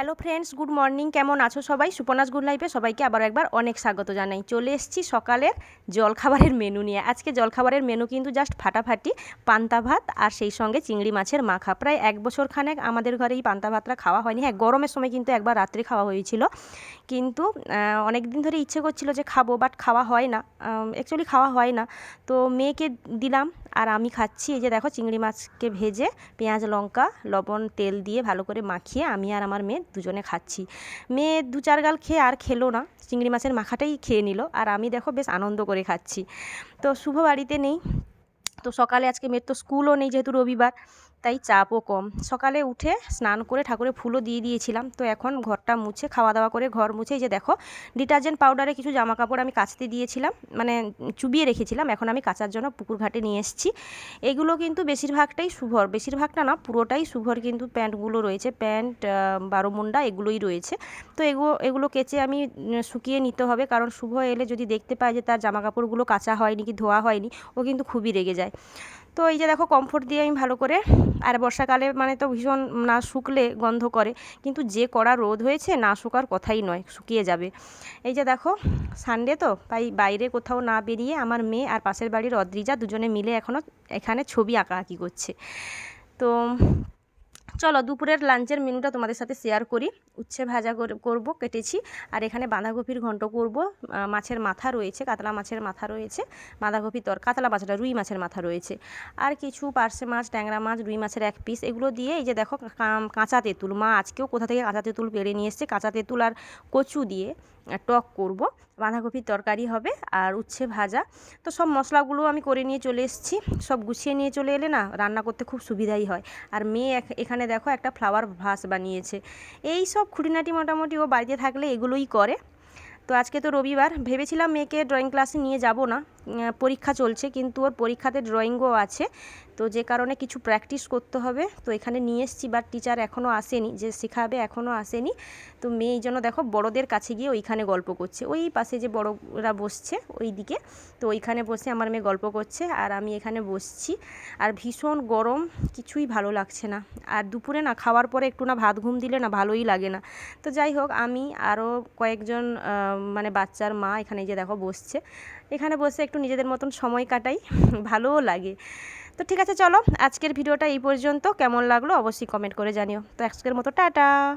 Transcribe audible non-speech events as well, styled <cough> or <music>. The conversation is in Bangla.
হ্যালো ফ্রেন্ডস গুড মর্নিং কেমন আছো সবাই? সুপনাস গুড লাইফে সবাইকে আবার একবার অনেক স্বাগত জানাই। চলে এসেছি সকালের জলখাবারের মেনু নিয়ে। আজকে জলখাবারের মেনু কিন্তু জাস্ট ফাটাফাটি পান্তা ভাত আর সেই সঙ্গে চিংড়ি মাছের মাখা। প্রায় এক বছর খানেক আমাদের ঘরে এই পান্তা ভাতটা খাওয়া হয়নি। হ্যাঁ গরমের সময় কিন্তু একবার রাত্রে খাওয়া হয়েছিল। কিন্তু অনেক দিন ধরে ইচ্ছে করছিল যে খাব বাট খাওয়া হয় না। অ্যাকচুয়ালি খাওয়া হয় না। তো মেয়েকে দিলাম আর আমি খাচ্ছি এই যে দেখো চিংড়ি মাছকে ভেজে পেঁয়াজ, লঙ্কা, লবণ, তেল দিয়ে ভালো করে মাখিয়ে আমি আর আমার মেয়ে দুজনে খাচ্ছি। মেয়ে দু চার গাল খেয়ে আর খেলো না, চিংড়ি মাছের মাখাটাই খেয়ে নিল আর আমি দেখো বেশ আনন্দ করে খাচ্ছি। তো শুভ বাড়িতে নেই, তো সকালে আজকে মেয়ের তো স্কুলও নেই যেহেতু রবিবার তাই চাপও কম। সকালে উঠে স্নান করে ঠাকুরে ফুলও দিয়ে দিয়েছিলাম। তো এখন ঘরটা মুছে খাওয়া দাওয়া করে ঘর মুছে যে দেখো, ডিটারজেন্ট পাউডারে কিছু জামা কাপড় আমি কাচতে দিয়েছিলাম মানে চুবিয়ে রেখেছিলাম। এখন আমি কাচার জন্য পুকুর ঘাটে নিয়ে এসেছি। এগুলো কিন্তু বেশিরভাগটাই শুভর বেশিরভাগটা না, পুরোটাই শুভর কিন্তু প্যান্টগুলো রয়েছে। প্যান্ট বারোমুন্ডা এগুলোই রয়েছে। তো এগুলো এগুলো কেচে আমি শুকিয়ে নিতে হবে। কারণ শুভ এলে যদি দেখতে পায় যে তার জামা কাপড়গুলো কাচা হয়নি, কি ধোয়া হয়নি, ও কিন্তু খুবই রেগে যায়। তো এই যে দেখো কমফোর্ট দিয়ে আমি ভালো করে, আর বর্ষাকালে মানে তো ভীষণ না শুকলে গন্ধ করে, কিন্তু যে কড়া রোদ হয়েছে, না শুকার কথাই নয়, শুকিয়ে যাবে। এই যে দেখো সানডে তো, তাই বাইরে কোথাও না বেরিয়ে আমার মেয়ে আর পাশের বাড়ির অদ্রিজা দুজনে মিলে এখনও এখানে ছবি আঁকাআঁকি করছে। তো চলো দুপুরের লাঞ্চের মেনুটা তোমাদের সাথে শেয়ার করি। উচ্ছে ভাজা করব, কেটেছি। আর এখানে বাঁধাকপির ঘন্ট করব। মাছের মাথা রয়েছে, কাতলা মাছের মাথা রয়েছে বাঁধাকপি তর, কাতলা মাছটা, রুই মাছের মাথা রয়েছে। আর কিছু পার্শে মাছ, ট্যাংরা মাছ, রুই মাছের এক পিস এগুলো দিয়ে এই যে দেখো কাঁচা তেঁতুল, মা আজকেও কোথা থেকে কাঁচা তেঁতুল পেরে নিয়ে এসছে, কাঁচা তেঁতুল আর কচু দিয়ে টক করব। বাঁধাকপির তরকারি হবে আর উচ্ছে ভাজা। তো সব মশলাগুলো আমি করে নিয়ে চলে এসেছি। সব গুছিয়ে নিয়ে চলে এলে না রান্না করতে খুব সুবিধাই হয়। আর মেয়ে এখানে দেখো একটা ফ্লাওয়ার ভাস বানিয়েছে। এই সব খুঁটিনাটি মোটামুটি ও বাড়িতে থাকলে এগুলোই করে। তো আজকে তো রবিবার। ভেবেছিলাম মেয়েকে ড্রয়িং ক্লাসে নিয়ে যাব না। পরীক্ষা চলছে, কিন্তু ওর পরীক্ষাতে ড্রয়িংও আছে। তো যে কারণে কিছু প্র্যাকটিস করতে হবে। তো এখানে নিয়ে এসেছি বাট টিচার এখনও আসেনি, যে শেখাবে এখনও আসেনি। তো মেয়ে এই জন্য দেখো বড়দের কাছে গিয়ে ওইখানে গল্প করছে। ওই পাশে যে বড়রা বসছে ওই দিকে তো ওইখানে বসে আমার মেয়ে গল্প করছে, আর আমি এখানে বসছি। আর ভীষণ গরম, কিছুই ভালো লাগছে না। আর দুপুরে না খাওয়ার পরে একটু না ভাত ঘুম দিলে না ভালোই লাগে না। তো যাই হোক, আমি আরও কয়েকজন মানে বাচ্চার মা এখানে যে দেখো বসছে। এখানে বসে একটু নিজেদের মতন সময় কাটাই, <laughs> ভালোও লাগে। তো ঠিক আছে, চলো আজকের ভিডিওটা এই পর্যন্ত। কেমন লাগল অবশ্যই কমেন্ট করে জানিও। তো আজকের মতো, টাটা!